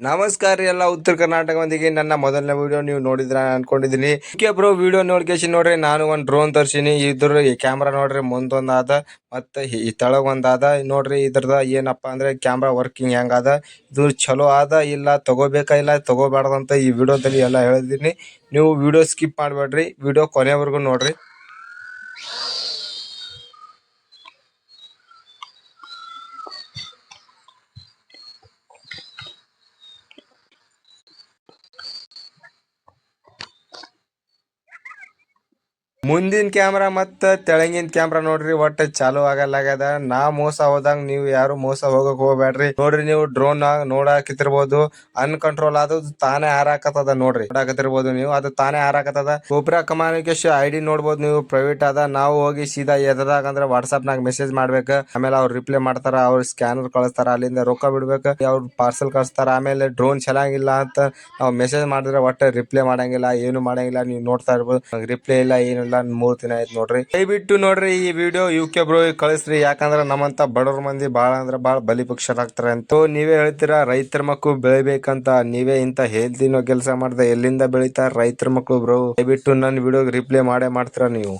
ನಮಸ್ಕಾರ ಎಲ್ಲ ಉತ್ತರ ಕರ್ನಾಟಕ ಮಂದಿಗೆ ನನ್ನ ಮೊದಲನೇ ವಿಡಿಯೋ ನೀವು ನೋಡಿದ್ರ ಅನ್ಕೊಂಡಿದೀನಿ ಕೆಬ್ರು ಬ್ರೋ ವಿಡಿಯೋ ನೋಡ್ಕೇಶಿ ನೋಡ್ರಿ, ನಾನು ಒಂದು ಡ್ರೋನ್ ತರ್ಸಿನಿ. ಇದ್ರ ಕ್ಯಾಮ್ರಾ ನೋಡ್ರಿ, ಮುಂದೊಂದಾದ ಮತ್ತೆ ಈ ತಳಗೊಂದಾದ. ನೋಡ್ರಿ ಇದ್ರದ ಏನಪ್ಪಾ ಅಂದ್ರೆ ಕ್ಯಾಮ್ರಾ ವರ್ಕಿಂಗ್ ಹೆಂಗ್ ಅದ ಇದು ಚಲೋ ಆದ ಇಲ್ಲ, ತಗೋಬೇಕಾ ಇಲ್ಲ, ತಗೋಬಾರ್ದಂತ ಈ ವಿಡಿಯೋದಲ್ಲಿ ಎಲ್ಲ ಹೇಳಿದೀನಿ ನೀವು ವಿಡಿಯೋ ಸ್ಕಿಪ್ ಮಾಡಬೇಡ್ರಿ. ವಿಡಿಯೋ ಕೊನೆವರೆಗೂ ನೋಡ್ರಿ. ಮುಂದಿನ ಕ್ಯಾಮ್ರಾ ಮತ್ತ ತೆಳಗಿನ ಕ್ಯಾಮ್ರಾ ನೋಡ್ರಿ, ಒಟ್ಟ ಚಾಲು ಆಗಲ್ಲಾಗ್ಯದ. ನಾ ಮೋಸ ಹೋದಂಗ ನೀವು ಯಾರು ಮೋಸ ಹೋಗಕ್ ಹೋಗ್ಬೇಡ್ರಿ ನೋಡ್ರಿ ನೀವು ಡ್ರೋನ್ ನೋಡಾಕಿತಿರ್ಬೋದು ಅನ್ಕಂಟ್ರೋಲ್ ಆದ ತಾನೇ ಹಾರಾಕತ್ತದ ನೋಡ್ರಿ. ನೋಡಾಕತಿರ್ಬೋದು ನೀವು, ಅದು ತಾನೇ ಹಾರಾಕತ್ತದ. ಗೋಪುರ ಕಮ್ಯುನಿಕೇಶನ್ ಐಡಿ ನೋಡ್ಬೋದು ನೀವು ಪ್ರೈವೇಟ್ ಅದ ನಾವು ಹೋಗಿ ಸೀದಾ ಎದ್ದಾಗ ಅಂದ್ರೆ ವಾಟ್ಸ್ಆಪ್ ನಾಗ ಮೆಸೇಜ್ ಮಾಡ್ಬೇಕ. ಆಮೇಲೆ ಅವ್ರು ರಿಪ್ಲೈ ಮಾಡ್ತಾರ, ಅವ್ರ ಸ್ಕ್ಯಾನರ್ ಕಳಿಸ್ತಾರ, ಅಲ್ಲಿಂದ ರೊಕ್ಕ ಬಿಡ್ಬೇಕು. ಅವ್ರ ಪಾರ್ಸೆಲ್ ಕಳಿಸ್ತಾರ, ಆಮೇಲೆ ಡ್ರೋನ್ ಚೆನ್ನಾಗಿಲ್ಲ ಅಂತ ನಾವು ಮೆಸೇಜ್ ಮಾಡಿದ್ರೆ ಒಟ್ಟ ರಿಪ್ಲೈ ಮಾಡಂಗಿಲ್ಲ, ಏನು ಮಾಡಂಗಿಲ್ಲ, ನೀವು ನೋಡ್ತಾ ಇರ್ಬೋದು. ರಿಪ್ಲೈ ಇಲ್ಲ ಏನಿಲ್ಲ ಮೂರ್ ದಿನ ಆಯ್ತು ನೋಡ್ರಿ. ದಯವಿಟ್ಟು ನೋಡ್ರಿ ಈ ವಿಡಿಯೋ ಯು ಕೆ ಬ್ರೋ ಕಳಿಸ್ರಿ. ಯಾಕಂದ್ರ ನಮ್ಮಂತ ಬಡವ್ರ ಮಂದಿ ಬಾಳ ಅಂದ್ರ ಬಾಳ ಬಲಿಪಕ್ಷರಾಗ್ತಾರೆ ಅಂತ ನೀವೇ ಹೇಳ್ತೀರಾ, ರೈತರ ಮಕ್ಕಳು ಬೆಳಿಬೇಕಂತ ನೀವೇ ಇಂತ ಹೆಲ್ದಿನೋ ಕೆಲಸ ಮಾಡ್ದೆ ಎಲ್ಲಿಂದ ಬೆಳಿತಾರ ರೈತರ ಮಕ್ಕಳು ಬ್ರೋ ದಯವಿಟ್ಟು ನನ್ನ ವಿಡಿಯೋಗೆ ರಿಪ್ಲೈ ಮಾಡೇ ಮಾಡ್ತೀರಾ ನೀವು?